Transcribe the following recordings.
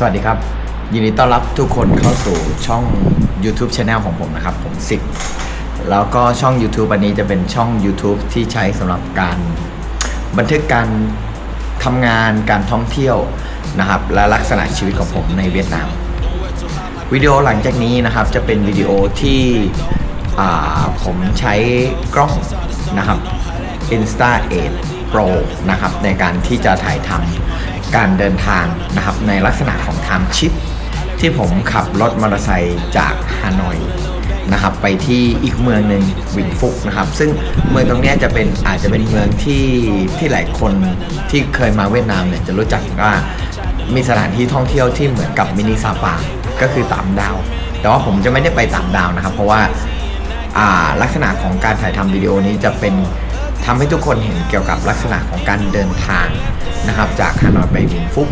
สวัสดีครับ ยินดีต้อนรับทุกคนเข้าสู่ช่อง YouTube Channel ของผมนะครับ ผมสิบแล้วก็ช่อง YouTube อันนี้จะเป็นช่อง YouTube ที่ใช้สำหรับการบันทึกการทำงานการท่องเที่ยวนะครับ และลักษณะชีวิตของผมในเวียดนาม วิดีโอหลังจากนี้นะครับจะเป็นวิดีโอที่ผมใช้กล้องนะครับ Insta 8 Pro นะครับในการที่จะถ่ายทำ การเดินทางนะครับในลักษณะของ Time Chip ที่ผมขับรถมอเตอร์ไซค์จากฮานอยนะครับไปที่อีกเมืองหนึ่งวินฟุกนะครับซึ่งเมืองตรงนี้จะเป็นอาจจะเป็นเมืองที่ที่หลายคนที่เคยมาเวียดนามเนี่ยจะรู้จักว่ามีสถานที่ท่องเที่ยวที่เหมือนกับมินิซาปาก็คือตามดาว แต่ว่าผมจะไม่ได้ไปตามดาวนะครับ เพราะว่าอ่าลักษณะของการถ่ายทำวิดีโอนี้จะเป็น ทำให้ทุกคนเห็นเกี่ยวกับลักษณะของการเดินทางนะครับจากฮานอยไปวินฟุก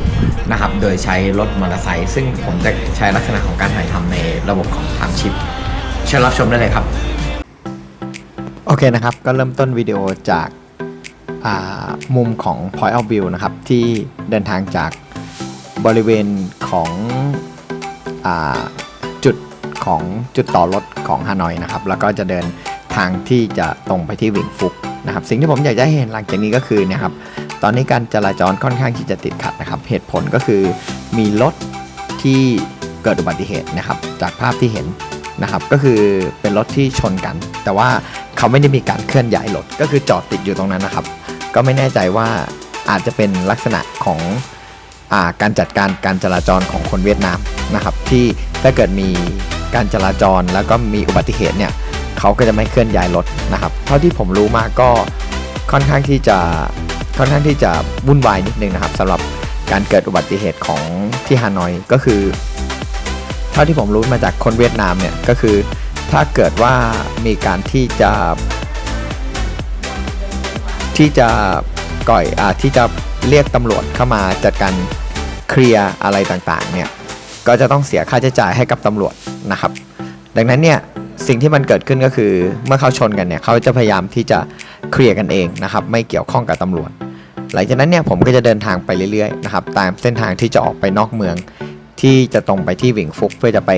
นะครับโดยใช้รถมอเตอร์ไซค์ซึ่งผมจะใช้ลักษณะของการถ่ายทำในระบบของทำชิปเชิญรับชมได้เลยครับ โอเคนะครับ ก็เริ่มต้นวิดีโอจากามุมของ Point of View นะครับ ที่เดินทางจากบริเวณของอจุดของจุดต่อรถของฮานอยนะครับ แล้วก็จะเดินทางที่จะตรงไปที่วิงฟุก นะครับสิ่งที่ผมอยากจะเห็นหลังจากนี้ก็คือเนะครับตอนนี้การจราจรค่อนข้างที่จะติดขัดนะครับ เหตุผลก็คือมีรถที่เกิดอุบัติเหตุนะครับจากภาพที่เห็นนะครับก็คือเป็นรถที่ชนกัน แต่ว่าเขาไม่ได้มีการเคลื่อนย้ายรถก็คือจอดติดอยู่ตรงนั้นนะครับ ก็ไม่แน่ใจว่าอาจจะเป็นลักษณะของอาการจัดการการจราจรของคนเวียดนามนะครับ ที่ถ้าเกิดมีการจราจรแล้วก็มีอุบัติเหตุเนี่ย เขาก็จะไม่เคลื่อนย้ายรถนะครับ เท่าที่ผมรู้มาก็ค่อนข้างที่จะค่อนข้างที่จะวุ่นวายนิดนึงนะครับสำหรับการเกิดอุบัติเหตุของที่ฮานอยก็คือ เท่าที่ผมรู้มาจากคนเวียดนามเนี่ยก็คือ ถ้าเกิดว่ามีการที่จะ ที่จะก่อยอาที่จะเรียกตำรวจเข้ามาจัดการเคลียร์อะไรต่างๆเนี่ยก็จะต้องเสียค่าใช้จ่ายให้กับตำรวจนะครับ ดังนั้นเนี่ย สิ่งที่มันเกิดขึ้นก็คือเมื่อเขาชนกันเนี่ยเขาจะพยายามที่จะเคลียร์กันเองนะครับไม่เกี่ยวข้องกับตำรวจ หลังจากนั้นเนี่ยผมก็จะเดินทางไปเรื่อยๆนะครับตามเส้นทางที่จะออกไปนอกเมือง ที่จะตรงไปที่วิงฟุกเพื่อจะไป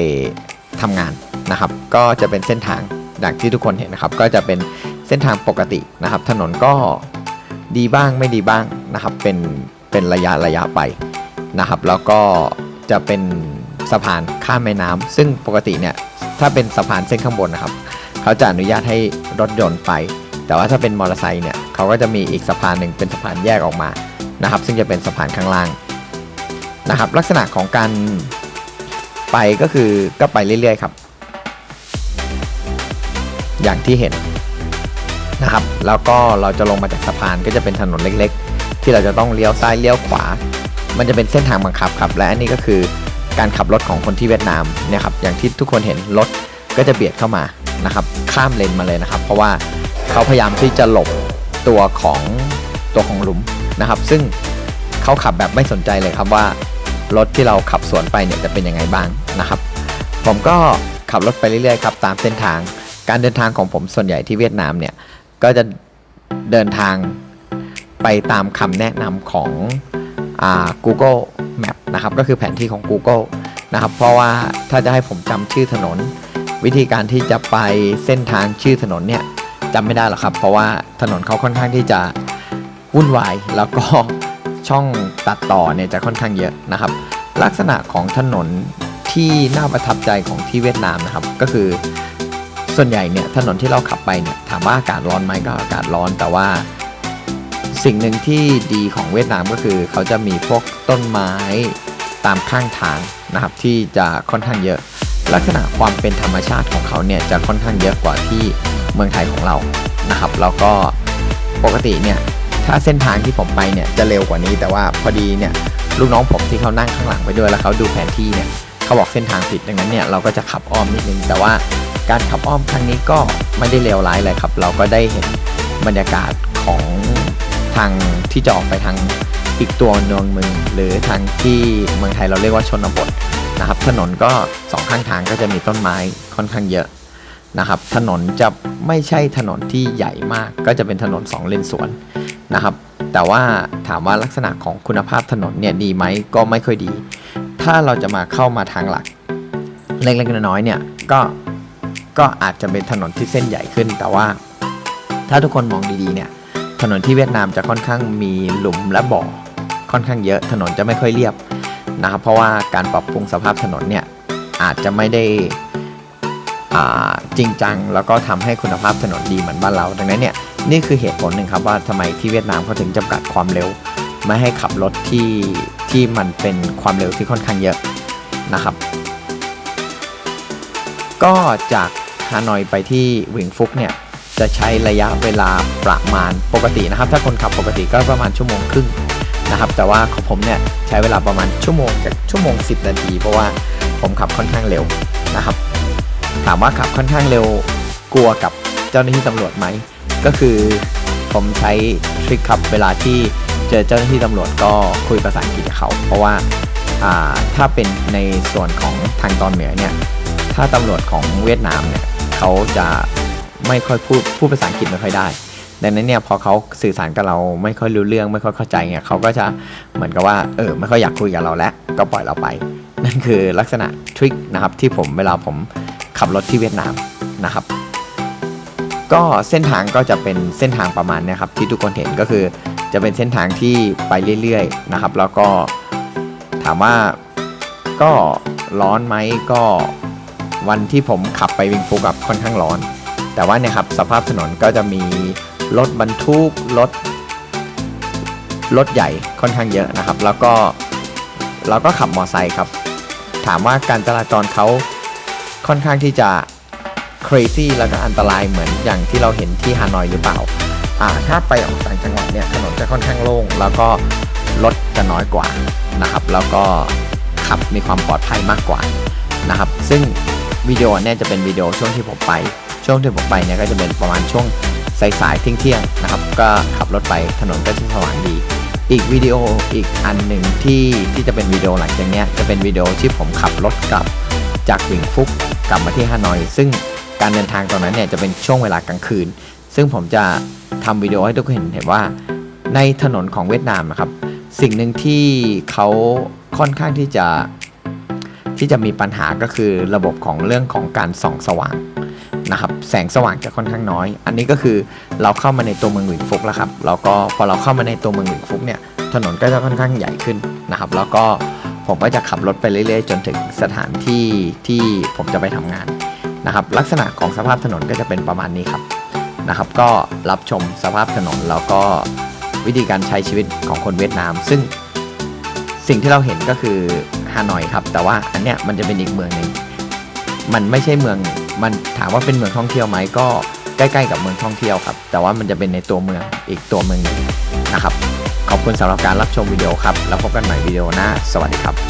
ทำงานนะครับ ก็จะเป็นเส้นทางดังที่ทุกคนเห็นนะครับ ก็จะเป็นเส้นทางปกตินะครับ ถนนก็ดีบ้างไม่ดีบ้างนะครับ เป็นเป็นระยะระยะไปนะครับ แล้วก็จะเป็นสะพานข้ามแม่น้ำซึ่งปกติเนี่ย ถ้าเป็นสะพานเส้นข้างบนนะครับ เขาจะอนุญาตให้รถยนต์ไป แต่ว่าถ้าเป็นมอเตอร์ไซค์เนี่ยเขาก็จะมีอีกสะพานหนึ่งเป็นสะพานแยกออกมานะครับ ซึ่งจะเป็นสะพานข้างล่างนะครับ ลักษณะของการไปก็คือก็ไปเรื่อยๆครับ อย่างที่เห็นนะครับ แล้วก็เราจะลงมาจากสะพานก็จะเป็นถนนเล็ก ๆ ที่เราจะต้องเลี้ยวซ้ายเลี้ยวขวา มันจะเป็นเส้นทางบังคับครับ และอันนี้ก็คือ การขับรถของคนที่เวียดนามเนี่ยครับอย่างที่ทุกคนเห็นรถก็จะเบียดเข้ามานะครับข้ามเลนมาเลยนะครับ เพราะว่าเขาพยายามที่จะหลบตัวของตัวของหลุมนะครับ ซึ่งเขาขับแบบไม่สนใจเลยครับว่ารถที่เราขับสวนไปเนี่ยจะเป็นยังไงบ้างนะครับ ผมก็ขับรถไปเรื่อยๆครับตามเส้นทางการเดินทางของผมส่วนใหญ่ที่เวียดนามเนี่ยก็จะเดินทางไปตามคำแนะนำของอ่า Google นะครับก็คือแผนที่ของ Google นะครับเพราะว่าถ้าจะให้ผมจำชื่อถนน วิธีการที่จะไปเส้นทางชื่อถนนเนี่ยจำไม่ได้หรอกครับ เพราะว่าถนนเขาค่อนข้างที่จะวุ่นวายแล้วก็ช่องตัดต่อเนี่ยจะค่อนข้างเยอะนะครับ ลักษณะของถนนที่น่าประทับใจของที่เวียดนามนะครับ ก็คือส่วนใหญ่เนี่ยถนนที่เราขับไปเนี่ยถามว่าอากาศร้อนไหมก็อากาศร้อนแต่ว่า สิ่งหนึ่งที่ดีของเวียดนามก็คือ เขาจะมีพวกต้นไม้ตามข้างทางนะครับที่จะค่อนข้างเยอะ ลักษณะความเป็นธรรมชาติของเขาเนี่ยจะค่อนข้างเยอะกว่าที่เมืองไทยของเรานะครับ แล้วก็ปกติเนี่ยถ้าเส้นทางที่ผมไปเนี่ยจะเร็วกว่านี้ แต่ว่าพอดีเนี่ยลูกน้องผมที่เขานั่งข้างหลังไปด้วยแล้วเขาดูแผนที่เนี่ยเขาบอกเส้นทางผิดดังนั้นเนี่ยเราก็จะขับอ้อมนิดนึงแต่ว่าการขับอ้อมครั้งนี้ก็ไม่ได้เลวร้ายเลยครับ เราก็ได้เห็นบรรยากาศของ ทางที่จะออกไปทางอีกตัวเมืองมึงหรือทางที่เมืองไทยเราเรียกว่าชนบทนะครับ ถนนก็สองข้างทางก็จะมีต้นไม้ค่อนข้างเยอะนะครับ ถนนจะไม่ใช่ถนนที่ใหญ่มาก ก็จะเป็นถนนสองเลนสวนนะครับ แต่ว่าถามว่าลักษณะของคุณภาพถนนเนี่ยดีไหมก็ไม่ค่อยดี ถ้ถ้าเราจะมาเข้ามาทางหลักเล็กๆน้อยๆเนี่ยก็ก็อาจจะเป็นถนนที่เส้นใหญ่ขึ้น แต่ว่าถ้าทุกคนมองดีๆเนี่ย ถนนที่เวียดนามจะค่อนข้างมีหลุมและบ่อค่อนข้างเยอะถนนจะไม่ค่อยเรียบนะครับ เพราะว่าการปรับปรุงสภาพถนนเนี่ยอาจจะไม่ได้อ่าจริงจังแล้วก็ทำให้คุณภาพถนนดีเหมือนบ้านเรา ดังนั้นเนี่ยนี่คือเหตุผลหนึ่งครับว่าทำไมที่เวียดนามเขาถึงจำกัดความเร็ว ไม่ให้ขับรถที่ที่มันเป็นความเร็วที่ค่อนข้างเยอะนะครับ ก็จากฮานอยไปที่วิงฟุกเนี่ย จะใช้ระยะเวลาประมาณปกตินะครับ ถ้าคนขับปกติก็ประมาณชั่วโมงครึ่งนะครับ แต่ว่าของผมเนี่ยใช้เวลาประมาณชั่วโมงกับชั่วโมง 10 นาที เพราะว่าผมขับค่อนข้างเร็วนะครับ ถามว่าขับค่อนข้างเร็วกลัวกับเจ้าหน้าที่ตำรวจไหมก็คือผมใช้ทริคครับเวลาที่เจอเจ้าหน้าที่ตำรวจก็คุยภาษาอังกฤษกับเขา เพราะว่าอ่าถ้าเป็นในส่วนของทางตอนเหนือเนี่ยถ้าตำรวจของเวียดนามเนี่ยเขาจะ ไม่ค่อยพูดพูดภาษาอังกฤษไม่ค่อยได้ดังนั้นเนี่ยพอเขาสื่อสารกับเราไม่ค่อยรู้เรื่องไม่ค่อยเข้าใจเนี่ยเขาก็จะเหมือนกับว่าเออไม่ค่อยอยากคุยกับเราแล้วก็ปล่อยเราไป นั่นคือลักษณะทริคนะครับที่ผมเวลาผมขับรถที่เวียดนามนะครับ ก็เส้นทางก็จะเป็นเส้นทางประมาณนี้ครับที่ทุกคนเห็นก็คือจะเป็นเส้นทางที่ไปเรื่อยๆนะครับ แล้วก็ถามว่าก็ร้อนไหมก็วันที่ผมขับไปวิงฟูกับค่อนข้างร้อน แต่ว่าเนี่ยครับสภาพถนนก็จะมีรถบรรทุกรถรถใหญ่ค่อนข้างเยอะนะครับ แล้วก็เราก็ขับมอไซค์ครับ ถามว่าการจราจรเขาค่อนข้างที่จะ crazy แล้วก็อันตรายเหมือนอย่างที่เราเห็นที่ฮานอยหรือเปล่าอ่าถ้าไปออกต่างจังหวัดเนี่ยถนนจะค่อนข้างโล่งแล้วก็รถจะน้อยกว่านะครับ แล้วก็ขับมีความปลอดภัยมากกว่านะครับ ซึ่งวิดีโอเนี่ยจะเป็นวิดีโอช่วงที่ผมไป ช่วงที่ผมไปเนี่ยก็จะเป็นประมาณช่วงสายๆเที่ยงๆนะครับ ก็ขับรถไปถนนก็จะสว่างดี อีกวิดีโออีกอันหนึ่งที่ที่จะเป็นวิดีโอหลังจากนี้จะเป็นวิดีโอที่ผมขับรถกลับจากหวิงฟุกกลับมาที่ฮานอย ซึ่งการเดินทางตอนนั้นเนี่ยจะเป็นช่วงเวลากลางคืน ซึ่งผมจะทำวิดีโอให้ทุกคนเห็นเห็นว่า ในถนนของเวียดนามนะครับ สิ่งหนึ่งที่เขาค่อนข้างที่จะที่จะมีปัญหาก็คือระบบของเรื่องของการส่องสว่าง นะครับแสงสว่างจะค่อนข้างน้อย อันนี้ก็คือเราเข้ามาในตัวเมืองหวิงฟุกแล้วครับแล้วก็พอเราเข้ามาในตัวเมืองหวิงฟุกเนี่ยถนนก็จะค่อนข้างใหญ่ขึ้นนะครับแล้วก็ผมก็จะขับรถไปเรื่อยๆ จนถึงสถานที่ที่ผมจะไปทำงานนะครับลักษณะของสภาพถนนก็จะเป็นประมาณนี้ครับนะครับก็รับชมสภาพถนนแล้วก็วิธีการใช้ชีวิตของคนเวียดนาม ซึ่งสิ่งที่เราเห็นก็คือฮานอยครับ แต่ว่าอันเนี้ยมันจะเป็นอีกเมืองหนึ่งมันไม่ใช่เมือง มันถามว่าเป็นเมืองท่องเที่ยวไหมก็ใกล้ๆกับเมืองท่องเที่ยวครับ แต่ว่ามันจะเป็นในตัวเมืองอีกตัวเมืองหนึงนะครับ ขอบคุณสำหรับการรับชมวิดีโอครับ แล้วพบกันใหม่วิดีโอหน้า สวัสดีครับ